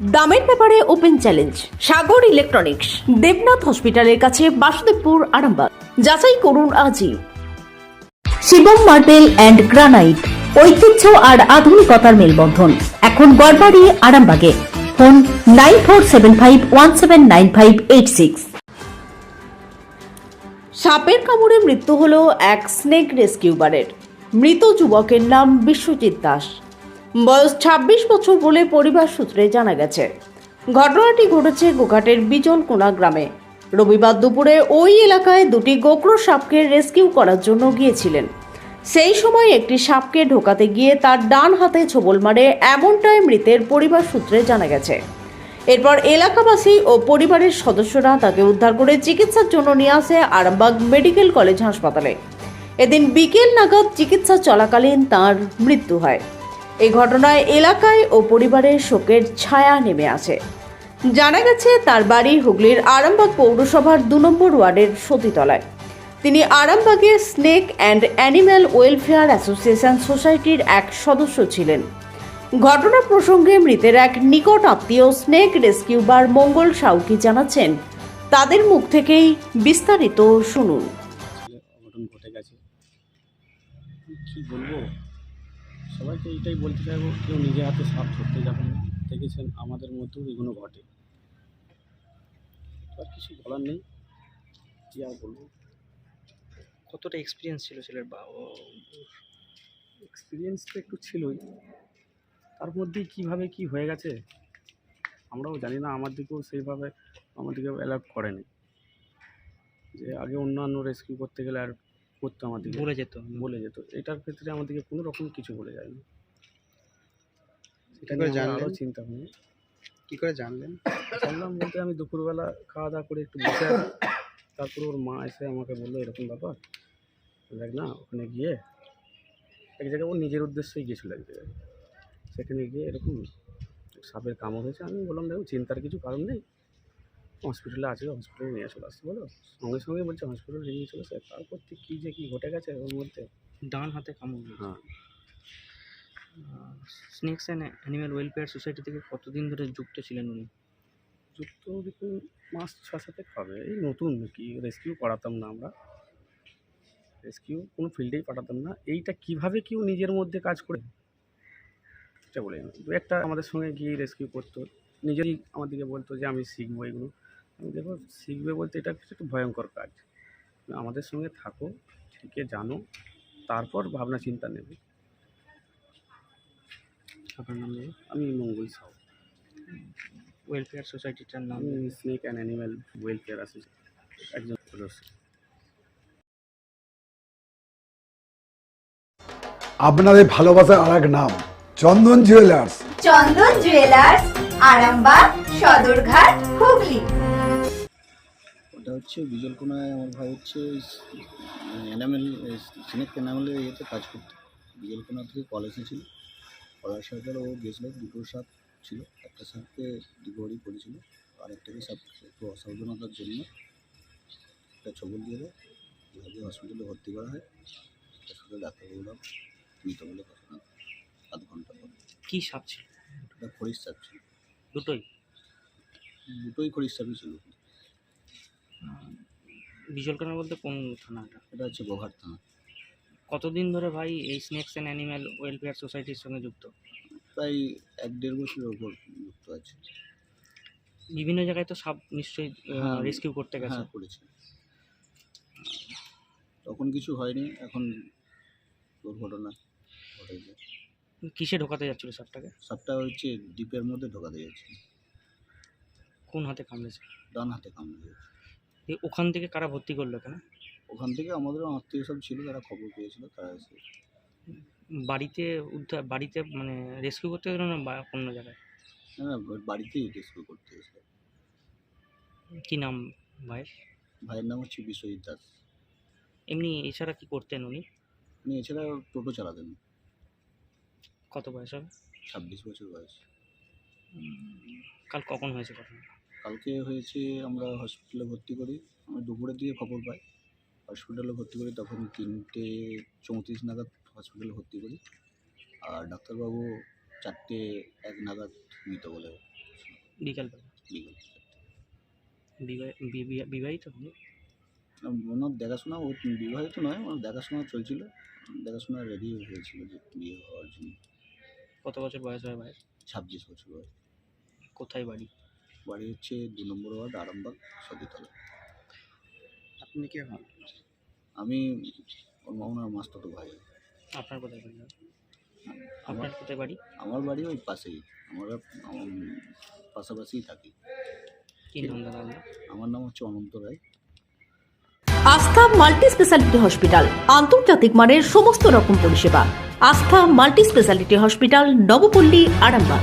দামের ব্যাপারে open challenge, Sagar electronics, Debnath হসপিটালের কাছে বাসুদেবপুর, আরামবাগ। যাচাই করুন আজই। শিবম মার্বেল অ্যান্ড গ্রানাইট, ঐতিহ্য আর আধুনিকতার মেলবন্ধন। এখন গড়বাড়ি, আরামবাগে। Phone nine four seven five one seven nine five eight six. সাপের কামড়ে মৃত্যু হল এক স্নেক রেস্কিউবারের। মৃত যুবকের নাম বিশ্বজিৎ দাস। বয়স ছাব্বিশ বছর বলে পরিবার সূত্রে জানা গেছে। ঘটনাটি ঘটেছে গোঘাটের বিজলকোনা গ্রামে। রবিবার দুপুরে ওই এলাকায় দুটি গোকরো সাপকে রেস্কিউ করার জন্য গিয়েছিলেন। সেই সময় একটি সাপকে ঢোকাতে গিয়ে তার ডান হাতে ছোবল মারে এমনটাই মৃতের পরিবার সূত্রে জানা গেছে। এরপর এলাকাবাসী ও পরিবারের সদস্যরা তাকে উদ্ধার করে চিকিৎসার জন্য নিয়ে আসে আরামবাগ মেডিকেল কলেজ হাসপাতালে। এদিন বিকেল নাগাদ চিকিৎসা চলাকালীন তার মৃত্যু হয়। এই ঘটনায় এলাকায় ও পরিবারের শোকের ছায়া নেমে আছে জানা গেছে, তার বাড়ি হুগলির আরামবাগ পৌরসভার দু নম্বর ওয়ার্ডের সতীতলায়। তিনি আরামবাগের snake and animal welfare association সোসাইটির এক সদস্য ছিলেন। ঘটনা প্রসঙ্গে মৃতের এক নিকট আত্মীয় স্নেক রেস্কিউবার মঙ্গল সাউকি জানাচ্ছেন, তাদের মুখ থেকেই বিস্তারিত শুনুন। ঘটে গেছে। কী বলব? সবাইকে এইটাই বলতে চাইব কেউ নিজে হাতে সাপ ধরতে যাবেন না। দেখেছেন আমাদের মধ্যেও এগুলো ঘটে। আর কিছু বলার নেই কী আর বলব। কতটা এক্সপিরিয়েন্স ছিল ছেলের বা এক্সপিরিয়েন্স তো একটু ছিলই। তার মধ্যেই কীভাবে কি হয়ে গেছে আমরাও জানি না। আমার দিকেও সেইভাবে আমার দিকে অ্যালার্ট করেনি। যে আগে অন্যান্য রেস্কিউ করতে গেলে আর করতো আমার দিকে বলে যেত বলে যেত। এটার ক্ষেত্রে আমাদেরকে কোনো রকম কিছু বলে যায়নি সেটা নিয়ে আমরা আরও চিন্তা ভাবনা। কি করে জানলেন? জানলাম বলতে আমি দুপুরবেলা খাওয়া দাওয়া করে একটু বসে আছি। তারপরে ওর মা এসে আমাকে বলল এরকম ব্যাপার। দেখ না ওখানে গিয়ে এক জায়গায় ও নিজের উদ্দেশ্যেই গিয়েছিল এক জায়গায়। সেখানে গিয়ে এরকম সাপের কামড় হয়েছে। আমি বললাম দেখো চিন্তার কিছু কারণ নেই। হসপিটালে আছে হসপিটালে নিয়ে চলে আসতে বলো। সঙ্গে সঙ্গে বলছে হসপিটালে নিয়ে চলে আসে। তারপর থেকে কী যে কী ঘটে গেছে ওর মধ্যে। ডান হাতে কামড় হ্যাঁ। Snakes and animal welfare society থেকে কতদিন ধরে যুক্ত ছিলেন উনি? যুক্ত দেখুন মাস ছ সাতেক হবে। এই নতুন কি রেস্কিউ করাতাম না আমরা। রেস্কিউ কোনো ফিল্ডেই পাঠাতাম না। এইটা কীভাবে কেউ নিজের মধ্যে কাজ করে? এটা বলে একটা আমাদের সঙ্গে গিয়ে রেস্কিউ করতো। নিজেরই আমাদেরকে বলতো যে আমি শিখব এগুলো। দেখো শিখবে বলতে এটা একটু ভয়ঙ্কর কাজ। আমাদের সঙ্গে থাকো শিখে জানো তারপর ভাবনা চিন্তা নেবে। আপনার নাম আমি মঙ্গল সাউ। ওয়েলফেয়ার সোসাইটিটার নাম snake and animal welfare association একজন সদস্য। আপনাদের ভালোবাসার আর এক নাম চন্দন জুয়েলার্স চন্দন জুয়েলার্স আরামবাগ সদরঘাট হুগলি। হচ্ছে বিজলকোনায় আমার ভাই হচ্ছে এনামেল সিনেক এনামেলের ইয়েতে কাজ করতো। বিজলকোনা থেকে কল এসেছিল। কল আসার পর ও গেছিল দুটো সাপ ছিল একটা সাপকে রিকভারি করেছিল আর একটাকে সাপ একটু অসাবধানতার জন্য একটা ছবল দিয়ে দেয়। এভাবে হসপিটালে ভর্তি করা হয়। হসপিটালে ডাক্তারবাবুরা মৃত বলে ঘটনা আধ ঘণ্টা পর। কী সাপ ছিল? ওটা খরিশ সাপ ছিল। দুটোই? দুটোই খরিশ সাপই ছিল। বিজলকানা বলতে কোন থানাটা? এটা হচ্ছে গোঘাট থানা। কতদিন ধরে ভাই এই স্নেকস অ্যান্ড অ্যানিম্যাল ওয়েলফেয়ার সোসাইটির সঙ্গে যুক্ত? প্রায় এক দেড় বছরের ওপর যুক্ত আছে। বিভিন্ন জায়গায় তো সাপ নিশ্চয়ই হ্যাঁ। রেস্কিউ করতে গেছে। হ্যাঁ করেছে। তখন কিছু হয়নি এখন দুর্ঘটনা ঘটেছে। কিসে ঢোকাতে যাচ্ছিল সাপটাকে? সাপটা হচ্ছে ডিপের মধ্যে ঢোকাতে যাচ্ছে কোন হাতে কামড়েছে? ডান হাতে কামড়ে ওখান থেকে কারা ভর্তি করল এখানে ওখান থেকে আমাদের আত্মীয় সব ছিল যারা খবর পেয়েছিল তারা এসে বাড়িতে উদ্ধার বাড়িতে মানে রেস্কিউ করতে গেলো না বা অন্য জায়গায়? না না বাড়িতেই রেস্কিউ করতে এসে কী নাম ভাইয়ের? ভাইয়ের নাম হচ্ছে বিশ্বজিৎ দাস। এমনি এছাড়া কি করতেন উনি? উনি এছাড়া টোটো চালাতেন কত বয়স হবে? ছাব্বিশ বছর বয়স। কাল কখন হয়েছে ঘটনা কালকে হয়েছে আমরা হসপিটালে ভর্তি করি। আমরা দুপুরের দিকে খবর পাই। হসপিটালে ভর্তি করি তখন তিনটে চৌত্রিশ নাগাদ হসপিটালে ভর্তি করি। আর ডাক্তারবাবু চারটে এক নাগাদ মৃত বলে বিকালবেলা বিকেল। বিবাহ- বিবাহ- বিবাহিত? ওনার দেখাশোনা ও বিবাহিত নয় ওনার দেখাশোনা চলছিল। দেখাশোনা রেডি হয়েছিল যে বিয়ে হওয়ার জন্য। কত বছর বয়স হয় ভাই ছাব্বিশ বছর বয়স। কোথায় বাড়ি? বাড়ি হচ্ছে দু নম্বর ওয়ার্ড আরামবাগ সতীতলা। আপনি কে হন? আমি ওনার মাস্টাতো ভাই। আপনার কোথায় বাড়ি? আমার আপনার কোথায় বাড়ি? আমার বাড়ি ওই পাশেই। আমরা আমার পাশাপাশিই থাকি। কি নাম দাদা আমার নাম হচ্ছে অনন্ত রায়। আস্থা মাল্টি স্পেশালিটি হসপিটাল আন্তর্জাতিক মানের সমস্ত রকম পরিষেবা। Astha multi speciality hospital Nabapalli Arambagh.